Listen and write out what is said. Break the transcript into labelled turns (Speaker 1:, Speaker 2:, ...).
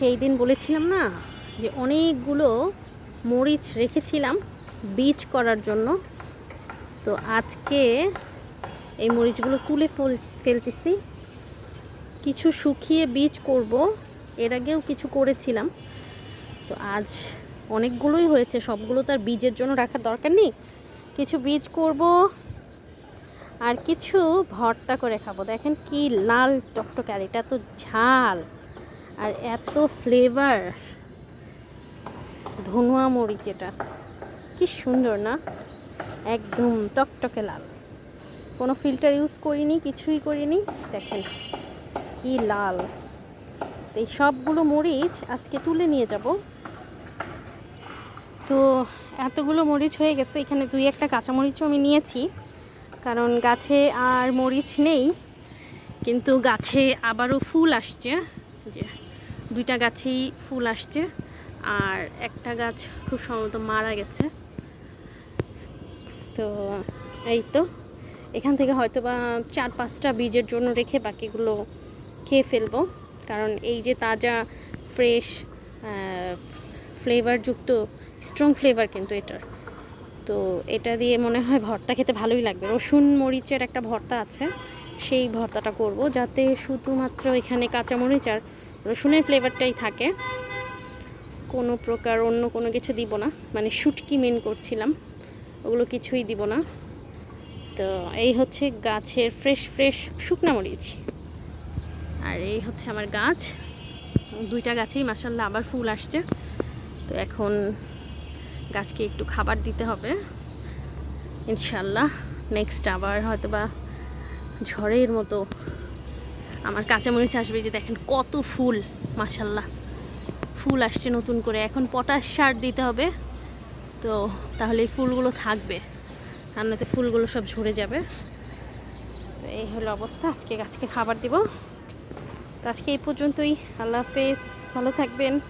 Speaker 1: সেই দিন বলেছিলাম না যে অনেকগুলো মরিচ রেখেছিলাম বীজ করার জন্য। তো আজকে এই মরিচগুলো তুলে ফল, ফেলতেছি। কিছু শুকিয়ে বীজ করব, এর আগেও কিছু করেছিলাম। তো আজ অনেকগুলোই হয়েছে, সবগুলো তো আর বীজের জন্য রাখার দরকার নেই। কিছু বীজ করব আর কিছু ভর্তা করে খাব। দেখেন কি লাল টকটকে, আর এটা তো ঝাল। আর এত ফ্লেভার ধনুয়া মরিচ এটা। কি সুন্দর না? একদম টকটকে লাল। কোনো ফিল্টার ইউজ করিনি, কিছুই করিনি। দেখেন কি লাল। এই সবগুলো মরিচ আজকে তুলে নিয়ে যাব। তো এতগুলো মরিচ হয়ে গেছে। এখানে দুই একটা কাঁচা মরিচও আমি নিয়েছি। কারণ গাছে আর মরিচ নেই। কিন্তু গাছে আবারও ফুল আসছে। যে দুইটা গাছেই ফুল আসছে আর একটা গাছ খুব সম্ভবত মারা গেছে। তো এই তো, এখান থেকে হয়তো বা চার পাঁচটা বীজের জন্য রেখে বাকিগুলো খেয়ে ফেলব। কারণ এই যে তাজা ফ্রেশ ফ্লেভারযুক্ত স্ট্রং ফ্লেভার কিন্তু এটার। তো এটা দিয়ে মনে হয় ভর্তা খেতে ভালোই লাগবে। রসুন, মরিচের একটা ভর্তা আছে। সেই ভর্তাটা করব, যাতে শুধুমাত্র এখানে কাঁচামরিচ আর রসুনের ফ্লেভারটাই থাকে। কোনো প্রকার অন্য কোনো কিছু দিব না মানে শুটকি মেন করছিলাম, ওগুলো কিছুই দিব না। তো এই হচ্ছে গাছের ফ্রেশ ফ্রেশ শুকনা মরিচ। আর এই হচ্ছে আমার গাছ। দুইটা গাছেই মাসাল্লাহ আবার ফুল আসছে। তো এখন গাছকে একটু খাবার দিতে হবে। ইনশাল্লাহ নেক্সট আবার হয়তো বা ঝড়ের মতো আমার কাঁচামরিচ আসবে যে দেখেন কত ফুল মাসাল্লাহ ফুল আসছে নতুন করে। এখন পটাশ সার দিতে হবে। তো তাহলে এই ফুলগুলো থাকবে। আর নয়তো ফুলগুলো সব ঝরে যাবে। তো এই হলো অবস্থা। আজকে গাছকে খাবার দিব। তো আজকে এই পর্যন্তই। আল্লাহ হাফেজ। ভালো থাকবেন।